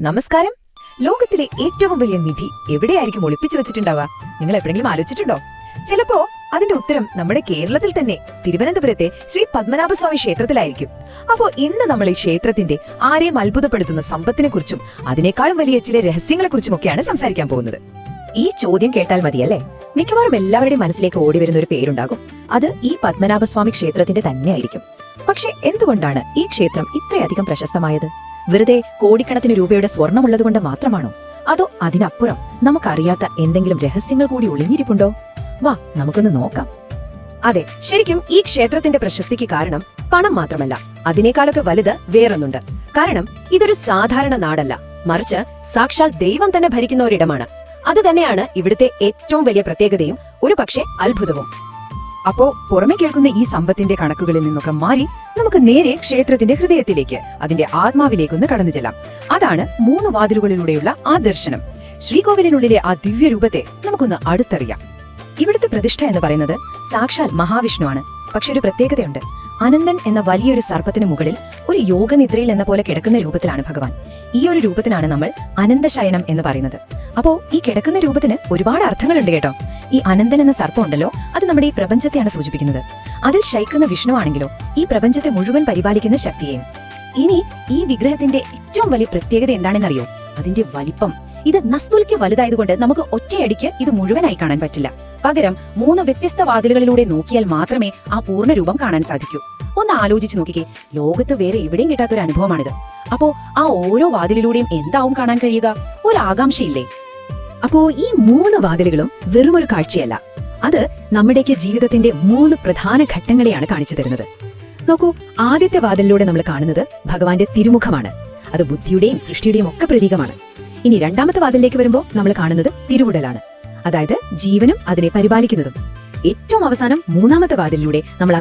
നമസ്കാരം. ലോകത്തിലെ ഏറ്റവും വലിയ നിധി എവിടെയായിരിക്കും ഒളിപ്പിച്ചു വെച്ചിട്ടുണ്ടാവുക? നിങ്ങൾ എപ്പോഴെങ്കിലും ആലോചിച്ചിട്ടുണ്ടോ? ചിലപ്പോ അതിന്റെ ഉത്തരം നമ്മുടെ കേരളത്തിൽ തന്നെ തിരുവനന്തപുരത്തെ ശ്രീ പത്മനാഭസ്വാമി ക്ഷേത്രത്തിലായിരിക്കും. അപ്പോ ഇന്ന് നമ്മൾ ഈ ക്ഷേത്രത്തിന്റെ ആരെയും അത്ഭുതപ്പെടുത്തുന്ന സമ്പത്തിനെ കുറിച്ചും അതിനേക്കാളും വലിയ ചില രഹസ്യങ്ങളെ കുറിച്ചും ഒക്കെയാണ് സംസാരിക്കാൻ പോകുന്നത്. ഈ ചോദ്യം കേട്ടാൽ മതിയല്ലേ? മിക്കവാറും എല്ലാവരുടെയും മനസ്സിലേക്ക് ഓടി വരുന്ന ഒരു പേരുണ്ടാകും. അത് ഈ പത്മനാഭസ്വാമി ക്ഷേത്രത്തിന്റെ തന്നെയായിരിക്കും. പക്ഷെ എന്തുകൊണ്ടാണ് ഈ ക്ഷേത്രം ഇത്രയധികം പ്രശസ്തമായത്? വെറുതെ കോടിക്കണക്കിന് രൂപയുടെ സ്വർണമുള്ളതുകൊണ്ട് മാത്രമാണോ? അതോ അതിനപ്പുറം നമുക്കറിയാത്ത എന്തെങ്കിലും രഹസ്യങ്ങൾ കൂടി ഒളിഞ്ഞിരിപ്പുണ്ടോ? വാ നമുക്കൊന്ന് നോക്കാം. അതെ ശരിക്കും ഈ ക്ഷേത്രത്തിന്റെ പ്രശസ്തിക്ക് കാരണം പണം മാത്രമല്ല. അതിനേക്കാളൊക്കെ വലുത് വേറൊന്നുണ്ട്. കാരണം ഇതൊരു സാധാരണ നാടല്ല. മറിച്ച് സാക്ഷാൽ ദൈവം തന്നെ ഭരിക്കുന്ന ഒരിടമാണ് അത് തന്നെയാണ് ഇവിടുത്തെ ഏറ്റവും വലിയ പ്രത്യേകതയും ഒരു പക്ഷേ അത്ഭുതവും. അപ്പോ പുറമെ കേൾക്കുന്ന ഈ സമ്പത്തിന്റെ കണക്കുകളിൽ നിന്നൊക്കെ മാറി നമുക്ക് നേരെ ക്ഷേത്രത്തിന്റെ ഹൃദയത്തിലേക്ക് അതിന്റെ ആത്മാവിലേക്കൊന്ന് കടന്നു ചെല്ലാം. അതാണ് മൂന്ന് വാതിലുകളിലൂടെയുള്ള ആ ദർശനം. ശ്രീകോവിലിനുള്ളിലെ ആ ദിവ്യരൂപത്തെ നമുക്കൊന്ന് അടുത്തറിയാം. ഇവിടുത്തെ പ്രതിഷ്ഠ എന്ന് പറയുന്നത് സാക്ഷാൽ മഹാവിഷ്ണു ആണ് പക്ഷെ ഒരു പ്രത്യേകതയുണ്ട്. അനന്തൻ എന്ന വലിയൊരു സർപ്പത്തിന് മുകളിൽ ഒരു യോഗനിദ്രയിൽ എന്ന പോലെ കിടക്കുന്ന രൂപത്തിലാണ് ഭഗവാൻ. ഈ ഒരു രൂപത്തിനാണ് നമ്മൾ അനന്തശയനം എന്ന് പറയുന്നത്. അപ്പോ ഈ കിടക്കുന്ന രൂപത്തിന് ഒരുപാട് അർത്ഥങ്ങളുണ്ട് കേട്ടോ. ഈ അനന്തൻ എന്ന സർപ്പം ഉണ്ടല്ലോ അത് നമ്മുടെ ഈ പ്രപഞ്ചത്തെയാണ് സൂചിപ്പിക്കുന്നത്. അതിൽ ശയിക്കുന്ന വിഷ്ണുവാണെങ്കിലോ ഈ പ്രപഞ്ചത്തെ മുഴുവൻ പരിപാലിക്കുന്ന ശക്തിയെയും. ഇനി ഈ വിഗ്രഹത്തിന്റെ ഏറ്റവും വലിയ പ്രത്യേകത എന്താണെന്നറിയോ? അതിന്റെ വലിപ്പം. ഇത് നസ്തുൽക്ക് വലുതായതുകൊണ്ട് നമുക്ക് ഒറ്റയടിക്ക് ഇത് മുഴുവനായി കാണാൻ പറ്റില്ല. പകരം മൂന്ന് വ്യത്യസ്ത വാതിലുകളിലൂടെ നോക്കിയാൽ മാത്രമേ ആ പൂർണ രൂപം കാണാൻ സാധിക്കൂ. ഒന്ന് ആലോചിച്ച് നോക്കിക്കേ ലോകത്ത് വേറെ എവിടെയും കിട്ടാത്തൊരു അനുഭവമാണിത്. അപ്പോ ആ ഓരോ വാതിലിലൂടെയും എന്താവും കാണാൻ കഴിയുക? ഒരു ആകാംക്ഷയില്ലേ? അപ്പോ ഈ മൂന്ന് വാതിലുകളും വെറുമൊരു കാഴ്ചയല്ല. അത് നമ്മുടെയൊക്കെ ജീവിതത്തിന്റെ മൂന്ന് പ്രധാന ഘട്ടങ്ങളെയാണ് കാണിച്ചു തരുന്നത്. നോക്കൂ ആദ്യത്തെ വാതിലിലൂടെ നമ്മൾ കാണുന്നത് ഭഗവാന്റെ തിരുമുഖമാണ്. അത് ബുദ്ധിയുടെയും സൃഷ്ടിയുടെയും ഒക്കെ പ്രതീകമാണ്. ഇനി രണ്ടാമത്തെ വാതിലിലേക്ക് വരുമ്പോൾ നമ്മൾ കാണുന്നത് തിരുവുടലാണ്. അതായത് ജീവനും അതിനെ പരിപാലിക്കുന്നതും. ഏറ്റവും അവസാനം മൂന്നാമത്തെ വാതിലിലൂടെ നമ്മൾ ആ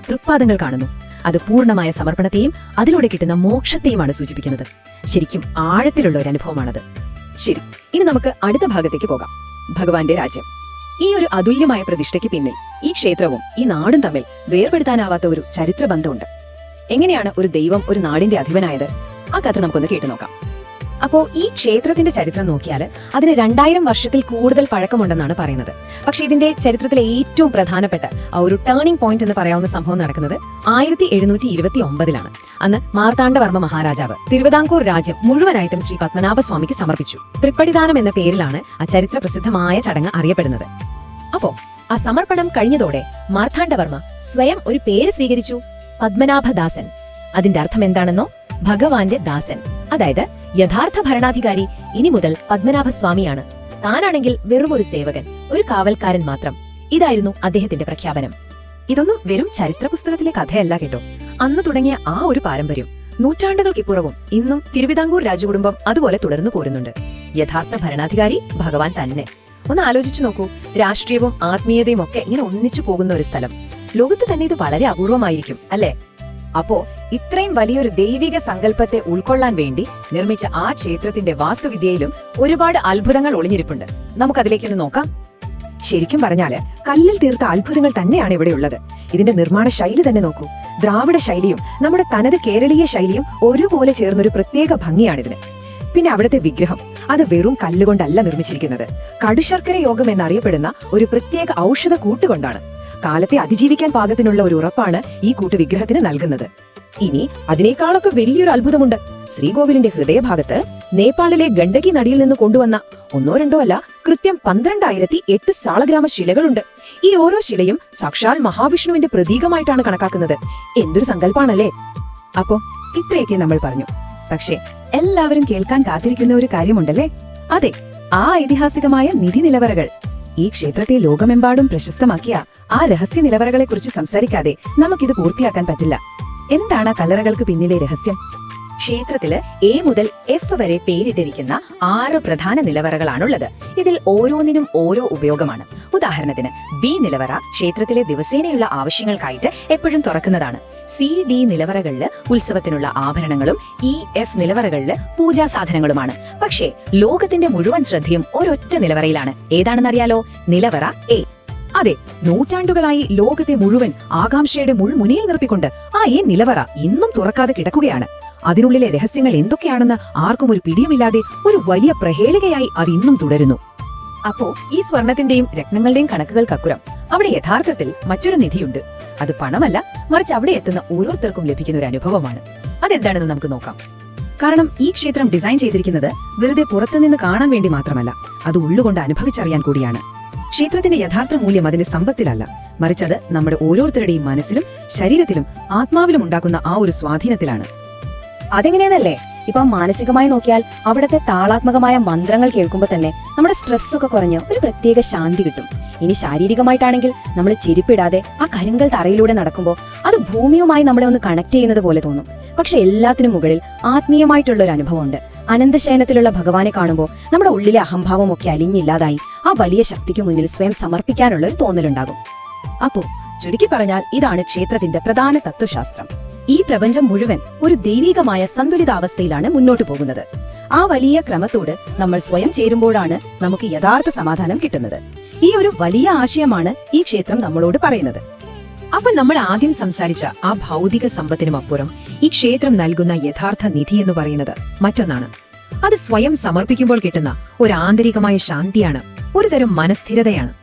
കാണുന്നു. അത് പൂർണമായ സമർപ്പണത്തെയും അതിലൂടെ കിട്ടുന്ന മോക്ഷത്തെയുമാണ് സൂചിപ്പിക്കുന്നത്. ശരിക്കും ആഴത്തിലുള്ള ഒരു അനുഭവമാണത്. ശരി ഇനി നമുക്ക് അടുത്ത ഭാഗത്തേക്ക് പോകാം. ഭഗവാന്റെ രാജ്യം. ഈ ഒരു അതുല്യമായ പ്രതിഷ്ഠയ്ക്ക് പിന്നിൽ ഈ ക്ഷേത്രവും ഈ നാടും തമ്മിൽ വേർപെടുത്താനാവാത്ത ഒരു ചരിത്ര ബന്ധമുണ്ട് എങ്ങനെയാണ് ഒരു ദൈവം ഒരു നാടിന്റെ അധിപനായത്? ആ കഥ നമുക്കൊന്ന് കേട്ടു നോക്കാം അപ്പോ ഈ ക്ഷേത്രത്തിന്റെ ചരിത്രം നോക്കിയാൽ അതിന് രണ്ടായിരം വർഷത്തിൽ കൂടുതൽ പഴക്കമുണ്ടെന്നാണ് പറയുന്നത്. പക്ഷെ ഇതിന്റെ ചരിത്രത്തിലെ ഏറ്റവും പ്രധാനപ്പെട്ട ഒരു ടേണിംഗ് പോയിന്റ് എന്ന് പറയാവുന്ന സംഭവം നടക്കുന്നത് ആയിരത്തി എഴുന്നൂറ്റി ഇരുപത്തി ഒമ്പതിലാണ് അന്ന് മാർത്താണ്ഡവർമ്മ മഹാരാജാവ് തിരുവിതാംകൂർ രാജ്യം മുഴുവനായിട്ടും ശ്രീ പത്മനാഭസ്വാമിക്ക് സമർപ്പിച്ചു. തൃപ്പടിദാനം എന്ന പേരിലാണ് ആ ചരിത്ര പ്രസിദ്ധമായ ചടങ്ങ് അറിയപ്പെടുന്നത്. അപ്പോ ആ സമർപ്പണം കഴിഞ്ഞതോടെ മാർത്താണ്ഡവർമ്മ സ്വയം ഒരു പേര് സ്വീകരിച്ചു. പത്മനാഭദാസൻ. അതിന്റെ അർത്ഥം എന്താണെന്നോ? ഭഗവാന്റെ ദാസൻ. അതായത് യഥാർത്ഥ ഭരണാധികാരി ഇനി മുതൽ പത്മനാഭസ്വാമിയാണ്. താനാണെങ്കിൽ വെറും ഒരു സേവകൻ ഒരു കാവൽക്കാരൻ മാത്രം. ഇതായിരുന്നു അദ്ദേഹത്തിന്റെ പ്രഖ്യാപനം. ഇതൊന്നും വെറും ചരിത്ര പുസ്തകത്തിലെ കഥയല്ല കേട്ടോ. അന്ന് തുടങ്ങിയ ആ ഒരു പാരമ്പര്യം നൂറ്റാണ്ടുകൾക്കിപ്പുറവും ഇന്നും തിരുവിതാംകൂർ രാജകുടുംബം അതുപോലെ തുടർന്നു പോരുന്നുണ്ട്. യഥാർത്ഥ ഭരണാധികാരി ഭഗവാൻ തന്നെ. ഒന്ന് ആലോചിച്ചു നോക്കൂ രാഷ്ട്രീയവും ആത്മീയതയും ഒക്കെ ഇങ്ങനെ ഒന്നിച്ചു പോകുന്ന ഒരു സ്ഥലം. ലോകത്ത് തന്നെ ഇത് വളരെ അപൂർവമായിരിക്കും അല്ലേ? അപ്പോ ഇത്രയും വലിയൊരു ദൈവിക സങ്കല്പത്തെ ഉൾക്കൊള്ളാൻ വേണ്ടി നിർമ്മിച്ച ആ ക്ഷേത്രത്തിന്റെ വാസ്തുവിദ്യയിലും ഒരുപാട് അത്ഭുതങ്ങൾ ഒളിഞ്ഞിരിപ്പുണ്ട്. നമുക്കതിലേക്കൊന്ന് നോക്കാം. ശരിക്കും പറഞ്ഞാൽ കല്ലിൽ തീർത്ത അത്ഭുതങ്ങൾ തന്നെയാണ് ഇവിടെയുള്ളത് ഇതിന്റെ നിർമ്മാണ ശൈലി തന്നെ നോക്കൂ. ദ്രാവിഡ ശൈലിയും നമ്മുടെ തനത് കേരളീയ ശൈലിയും ഒരുപോലെ ചേർന്നൊരു പ്രത്യേക ഭംഗിയാണിതിന്. പിന്നെ അവിടുത്തെ വിഗ്രഹം അത് വെറും കല്ലുകൊണ്ടല്ല നിർമ്മിച്ചിരിക്കുന്നത്. കടുശർക്കര യോഗം എന്നറിയപ്പെടുന്ന ഒരു പ്രത്യേക ഔഷധ കൂട്ടുകൊണ്ടാണ് കാലത്തെ അതിജീവിക്കാൻ പാകത്തിനുള്ള ഒരു ഉറപ്പാണ് ഈ കൂട്ടുവിഗ്രഹത്തിന് നൽകുന്നത്. ഇനി അതിനേക്കാളൊക്കെ വലിയൊരു അത്ഭുതമുണ്ട്. ശ്രീകോവിലിന്റെ ഹൃദയഭാഗത്ത് നേപ്പാളിലെ ഗണ്ഡകി നടിയിൽ നിന്ന് കൊണ്ടുവന്ന ഒന്നോ രണ്ടോ അല്ല കൃത്യം പന്ത്രണ്ടായിരത്തി എട്ട് സാളഗ്രാമ ശിലകളുണ്ട്. ഈ ഓരോ ശിലയും സാക്ഷാൽ മഹാവിഷ്ണുവിന്റെ പ്രതീകമായിട്ടാണ് കണക്കാക്കുന്നത്. എന്തൊരു സങ്കല്പാണല്ലേ? അപ്പോ ഇത്രയൊക്കെ നമ്മൾ പറഞ്ഞു. പക്ഷേ എല്ലാവരും കേൾക്കാൻ കാത്തിരിക്കുന്ന ഒരു കാര്യമുണ്ടല്ലേ? അതെ ആ ഐതിഹാസികമായ നിധി നിലവറകൾ. ഈ ക്ഷേത്രത്തെ ലോകമെമ്പാടും പ്രശസ്തമാക്കിയ ആ രഹസ്യ നിലവറകളെ കുറിച്ച് സംസാരിക്കാതെ നമുക്കിത് പൂർത്തിയാക്കാൻ പറ്റില്ല. എന്താണ് ആ കല്ലറകൾക്ക് പിന്നിലെ രഹസ്യം? ക്ഷേത്രത്തിൽ എ മുതൽ എഫ് വരെ പേരിട്ടിരിക്കുന്ന ആറ് പ്രധാന നിലവറകളാണുള്ളത്. ഇതിൽ ഓരോന്നിനും ഓരോ ഉപയോഗമാണ്. ഉദാഹരണത്തിന് ബി നിലവറ ക്ഷേത്രത്തിലെ ദിവസേനയുള്ള ആവശ്യങ്ങൾക്കായിട്ട് എപ്പോഴും തുറക്കുന്നതാണ്. സി ഡി നിലവറകളിൽ ഉത്സവത്തിനുള്ള ആഭരണങ്ങളും ഇ എഫ് നിലവറകളിൽ പൂജാ സാധനങ്ങളുമാണ്. പക്ഷേ ലോകത്തിന്റെ മുഴുവൻ ശ്രദ്ധയും ഒരൊറ്റ നിലവറയിലാണ്. ഏതാണെന്നറിയാലോ? നിലവറ എ. അതെ നൂറ്റാണ്ടുകളായി ലോകത്തെ മുഴുവൻ ആകാംക്ഷയുടെ മുൾമുനയിൽ നിർപ്പിക്കൊണ്ട് ആ ഈ നിലവറ ഇന്നും തുറക്കാതെ കിടക്കുകയാണ്. അതിനുള്ളിലെ രഹസ്യങ്ങൾ എന്തൊക്കെയാണെന്ന് ആർക്കും ഒരു പിടിയുമില്ലാതെ ഒരു വലിയ പ്രഹേളികയായി അത് ഇന്നും തുടരുന്നു. അപ്പോ ഈ സ്വർണത്തിന്റെയും രത്നങ്ങളുടെയും കണക്കുകൾക്കപ്പുറം അവിടെ യഥാർത്ഥത്തിൽ മറ്റൊരു നിധിയുണ്ട്. അത് പണമല്ല മറിച്ച് അവിടെ എത്തുന്ന ഓരോരുത്തർക്കും ലഭിക്കുന്ന ഒരു അനുഭവമാണ്. അതെന്താണെന്ന് നമുക്ക് നോക്കാം. കാരണം ഈ ക്ഷേത്രം ഡിസൈൻ ചെയ്തിരിക്കുന്നത് വെറുതെ പുറത്തുനിന്ന് കാണാൻ വേണ്ടി മാത്രമല്ല അത് ഉള്ളുകൊണ്ട് അനുഭവിച്ചറിയാൻ കൂടിയാണ്. ക്ഷേത്രത്തിന്റെ യഥാർത്ഥ മൂല്യം അതിന്റെ സമ്പത്തിലല്ല. മറിച്ച് അത് നമ്മുടെ ഓരോരുത്തരുടെയും മനസ്സിലും ശരീരത്തിലും ആത്മാവിലും ഉണ്ടാക്കുന്ന ആ ഒരു സ്വാധീനത്തിലാണ്. അതെങ്ങനെയെന്നല്ലേ? ഇപ്പൊ മാനസികമായി നോക്കിയാൽ അവിടുത്തെ താളാത്മകമായ മന്ത്രങ്ങൾ കേൾക്കുമ്പോൾ തന്നെ നമ്മുടെ സ്ട്രെസ് ഒക്കെ കുറഞ്ഞ് ഒരു പ്രത്യേക ശാന്തി കിട്ടും. ഇനി ശാരീരികമായിട്ടാണെങ്കിൽ നമ്മൾ ചെരുപ്പിടാതെ ആ കരിങ്കൽ തറയിലൂടെ നടക്കുമ്പോൾ അത് ഭൂമിയുമായി നമ്മളെ ഒന്ന് കണക്ട് ചെയ്യുന്നത് പോലെ തോന്നും. പക്ഷെ എല്ലാത്തിനും മുകളിൽ ആത്മീയമായിട്ടുള്ള ഒരു അനുഭവമുണ്ട്. അനന്തശയനത്തിലുള്ള ഭഗവാനെ കാണുമ്പോൾ നമ്മുടെ ഉള്ളിലെ അഹംഭാവമൊക്കെ അലിഞ്ഞില്ലാതായി ആ വലിയ ശക്തിക്ക് മുന്നിൽ സ്വയം സമർപ്പിക്കാനുള്ള ഒരു തോന്നലുണ്ടാകും. അപ്പോ ചുരുക്കി പറഞ്ഞാൽ ഇതാണ് ക്ഷേത്രത്തിന്റെ പ്രധാന തത്വശാസ്ത്രം. ഈ പ്രപഞ്ചം മുഴുവൻ ഒരു ദൈവികമായ സന്തുലിതാവസ്ഥയിലാണ് മുന്നോട്ടു പോകുന്നത്. ആ വലിയ ക്രമത്തോട് നമ്മൾ സ്വയം ചേരുമ്പോഴാണ് നമുക്ക് യഥാർത്ഥ സമാധാനം കിട്ടുന്നത്. ഈ ഒരു വലിയ ആശയമാണ് ഈ ക്ഷേത്രം നമ്മളോട് പറയുന്നത്. അപ്പൊ നമ്മൾ ആദ്യം സംസാരിച്ച ആ ഭൗതിക സമ്പത്തിനും അപ്പുറം ഈ ക്ഷേത്രം നൽകുന്ന യഥാർത്ഥ നിധി എന്ന് പറയുന്നത് മറ്റൊന്നാണ്. അത് സ്വയം സമർപ്പിക്കുമ്പോൾ കിട്ടുന്ന ഒരു ആന്തരികമായ ശാന്തിയാണ് ഒരു തരം മനസ്ഥിരതയാണ്.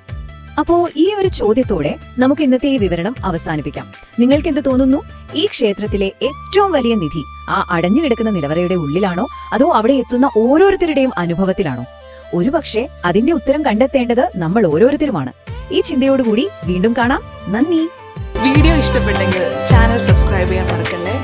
അപ്പോ ഈ ഒരു ചോദ്യത്തോടെ നമുക്ക് ഇന്നത്തെ ഈ വിവരണം അവസാനിപ്പിക്കാം. നിങ്ങൾക്ക് എന്ത് തോന്നുന്നു? ഈ ക്ഷേത്രത്തിലെ ഏറ്റവും വലിയ നിധി ആ അടഞ്ഞു കിടക്കുന്ന നിലവറയുടെ ഉള്ളിലാണോ? അതോ അവിടെ എത്തുന്ന ഓരോരുത്തരുടെയും അനുഭവത്തിലാണോ? ഒരുപക്ഷെ അതിന്റെ ഉത്തരം കണ്ടെത്തേണ്ടത് നമ്മൾ ഓരോരുത്തരുമാണ്. ഈ ചിന്തയോടുകൂടി വീണ്ടും കാണാം. നന്ദി. വീഡിയോ ഇഷ്ടപ്പെട്ടെങ്കിൽ ചാനൽ സബ്സ്ക്രൈബ് ചെയ്യാൻ മറക്കല്ലേ?